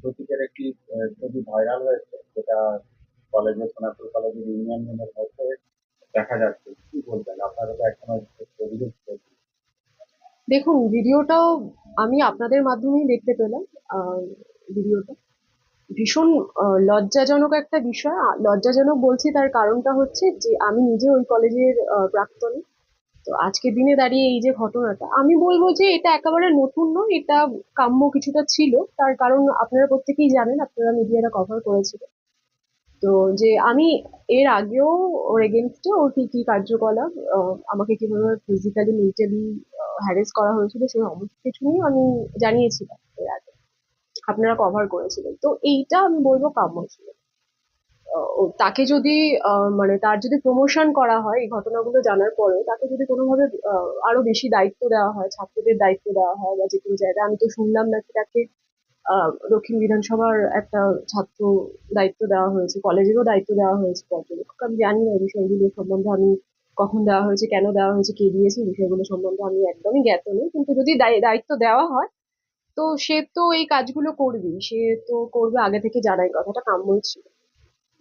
প্রতীকের একটি ছবি ভাইরাল হয়েছে, যেটা কলেজে সোনারপুর কলেজের ইউনিয়ন রুমের মধ্যে দেখা যাচ্ছে। কি বলবেন? আপনারা তো এখনও অভিযোগ দেখুন, ভিডিওটাও আমি আপনাদের মাধ্যমেই দেখতে পেলাম ভিডিওটা। ভীষণ লজ্জাজনক একটা বিষয়। লজ্জাজনক বলছি তার কারণটা হচ্ছে যে আমি নিজে ওই কলেজের প্রাক্তনী। তো আজকের দিনে দাঁড়িয়ে এই যে ঘটনাটা, আমি বলব যে এটা একেবারে নতুন নয়, এটা কাম্য কিছুটা ছিল। তার কারণ আপনারা প্রত্যেকেই জানেন, আপনারা মিডিয়াটা কভার করেছিলেন। তো যে আমি এর আগেও ওর এগেনস্টে ওর কি কি কার্যকলাপ আমাকে কীভাবে ফিজিক্যালি মেন্টালি হ্যারেস করা হয়েছিল সেই সমস্ত কিছু নিয়ে আমি জানিয়েছিলাম এর আগে। আপনারা কভার করেছিলেন। তো এইটা আমি বলব কাম্য ছিল। তাকে যদি মানে তার যদি প্রমোশন করা হয় এই ঘটনাগুলো জানার পরে তাকে যদি কোনোভাবে আরও বেশি দায়িত্ব দেওয়া হয়, ছাত্রদের দায়িত্ব দেওয়া হয় বা যে কোনো জায়গায়, আমি তো শুনলাম নাকি তাকে দক্ষিণ বিধানসভার একটা ছাত্র দায়িত্ব দেওয়া হয়েছে, কলেজেরও দায়িত্ব দেওয়া হয়েছে পর্যবেক্ষক। আমি জানি না এই বিষয়গুলো সম্বন্ধে আমি কখন দেওয়া হয়েছে, কেন দেওয়া হয়েছে, কে দিয়েছে বিষয়গুলো সম্বন্ধে আমি একদমই জ্ঞাত নই। কিন্তু যদি দায়- দায়িত্ব দেওয়া হয়, তো সে তো এই কাজগুলো করবেই, সে তো করবে, আগে থেকে জানাই কথাটা কাম্যই ছিল।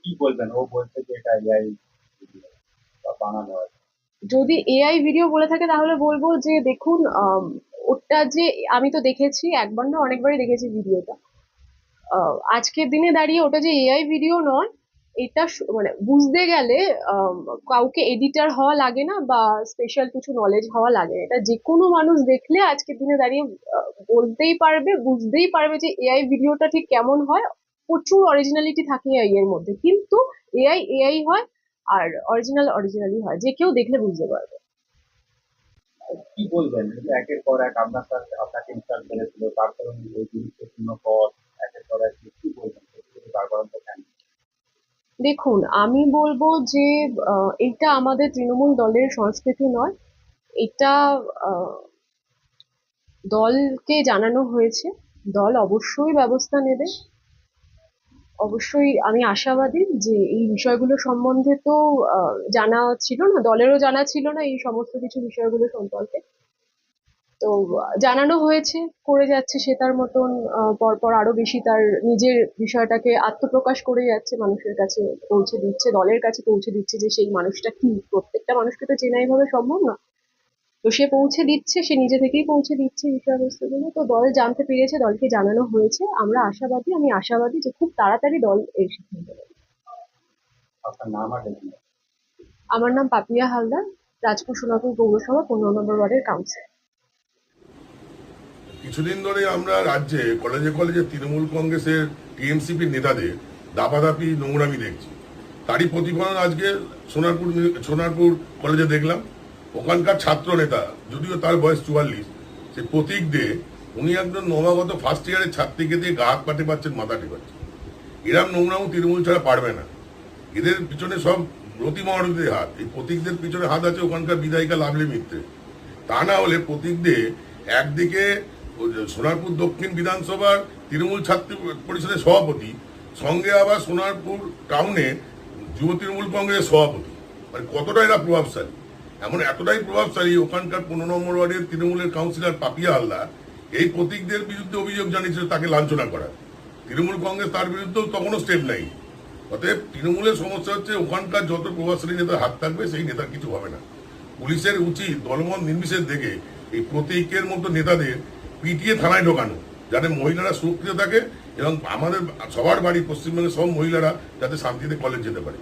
কি বলবেন? ও বলছে যে এটা এআই বা বানানো যদি এআই ভিডিও বলে থাকে, তাহলে বলব যে দেখুন ওটা যে আমি তো দেখেছি, একবার না অনেকবারই দেখেছি ভিডিওটা। আজকের দিনে দাঁড়িয়ে ওটা যে এআই ভিডিও নয়, এটা মানে বুঝতে গেলে কাউকে এডিটার হওয়া লাগে না বা স্পেশাল কিছু নলেজ হওয়া লাগে না। এটা যে কোনো মানুষ দেখলে আজকের দিনে দাঁড়িয়ে বলতেই পারবে, বুঝতেই পারবে যে এআই ভিডিওটা ঠিক কেমন হয়। প্রচুর অরিজিনালিটি থাকে এআই এর মধ্যে। কিন্তু এআই এআই হয় আর অরিজিনাল অরিজিনালি হয়। যে কেউ দেখলে বুঝতে পারবে। কি বলবেন? একের পর এক আপনার সাথে আপনাকে ইনস্টল করেছিল তারপরে এই গুরুত্বপূর্ণ পদ একের পর এক কি বলবেন? দেখুন আমি বলব যে এটা আমাদের তৃণমূল দলের সংস্কৃতি নয়। এটা দলকে জানানো হয়েছে। দল অবশ্যই ব্যবস্থা নেবে। অবশ্যই আমি আশাবাদী যে এই বিষয়গুলো সম্বন্ধে তো জানা ছিল না, দলেরও জানা ছিল না এই সমস্ত কিছু বিষয়গুলো সম্পর্কে। তো, জানানো হয়েছে, করে যাচ্ছে সে তার মতন পরপর আরও বেশি তার নিজের বিষয়টাকে আত্মপ্রকাশ করে যাচ্ছে, মানুষের কাছে পৌঁছে দিচ্ছে, দলের কাছে পৌঁছে দিচ্ছে যে সেই মানুষটা কি, প্রত্যেকটা মানুষকে তো চেনা এইভাবে সম্ভব না। তো সে পৌঁছে দিচ্ছে সে নিজে থেকেই পৌঁছে দিচ্ছে বিষয়বস্তুগুলো তো দল জানতে পেরেছে দলকে জানানো হয়েছে। আমরা আশাবাদী আমি আশাবাদী যে খুব তাড়াতাড়ি দল এই সিদ্ধান্ত নেবে আমার নাম পাপিয়া হালদার রাজপুর সোনাপুর পৌরসভা পনেরো নম্বর ওয়ার্ডের কাউন্সিলর। কিছুদিন ধরে আমরা রাজ্যে কলেজে কলেজে তৃণমূল কংগ্রেসের টিএমসিপির নেতাদের দাপাদাপি নোংরামি দেখছি। তারই প্রতিফলন আজকে সোনারপুর সোনারপুর কলেজে দেখলাম। ওখানকার ছাত্র নেতা, যদিও তার বয়স চুয়াল্লিশ, সে প্রতীক দে, উনি একজন নবাগত ফার্স্ট ইয়ারের ছাত্রীকে দিয়ে গা হাত পাটে পাচ্ছেন মাথা টেপাচ্ছেন এরম নোংরামও তৃণমূল ছাড়া পারবে না। এদের পিছনে সব রতি হাত, এই প্রতীকদের পিছনে হাত আছে ওখানকার বিধায়িকা লাভলি মিত্রে। তা না হলে প্রতীক দে একদিকে সোনারপুর দক্ষিণ বিধানসভার তৃণমূল ছাত্র পরিষদের সভাপতি, সঙ্গে আবার সোনারপুর টাউনে যুব তৃণমূল কংগ্রেসের সভাপতি। মানে কতটা এরা প্রভাবশালী। এমন এতটাই প্রভাবশালী ওখানকার পনেরো নম্বর ওয়ার্ডের তৃণমূলের কাউন্সিলর পাপিয়া হালদার, এই প্রতীকদের বিরুদ্ধে অভিযোগ জানিয়েছিল তাকে লাঞ্ছনা করা। তৃণমূল কংগ্রেস তার বিরুদ্ধেও তখনও স্টেপ নেই। অতএব তৃণমূলের সমস্যা হচ্ছে ওখানকার যত প্রভাবশালী নেতার হাত থাকবে, সেই নেতার কিছু হবে না। পুলিশের উচিত দলমত নির্বিশেষ দেখে এই প্রতীকের মতো নেতাদের পিটিয়ে থানায় ঢোকানো, যাতে মহিলারা সুরক্ষিত থাকে এবং আমাদের সবার বাড়ি পশ্চিমবঙ্গের সব মহিলারা যাতে শান্তিতে কলেজ যেতে পারে।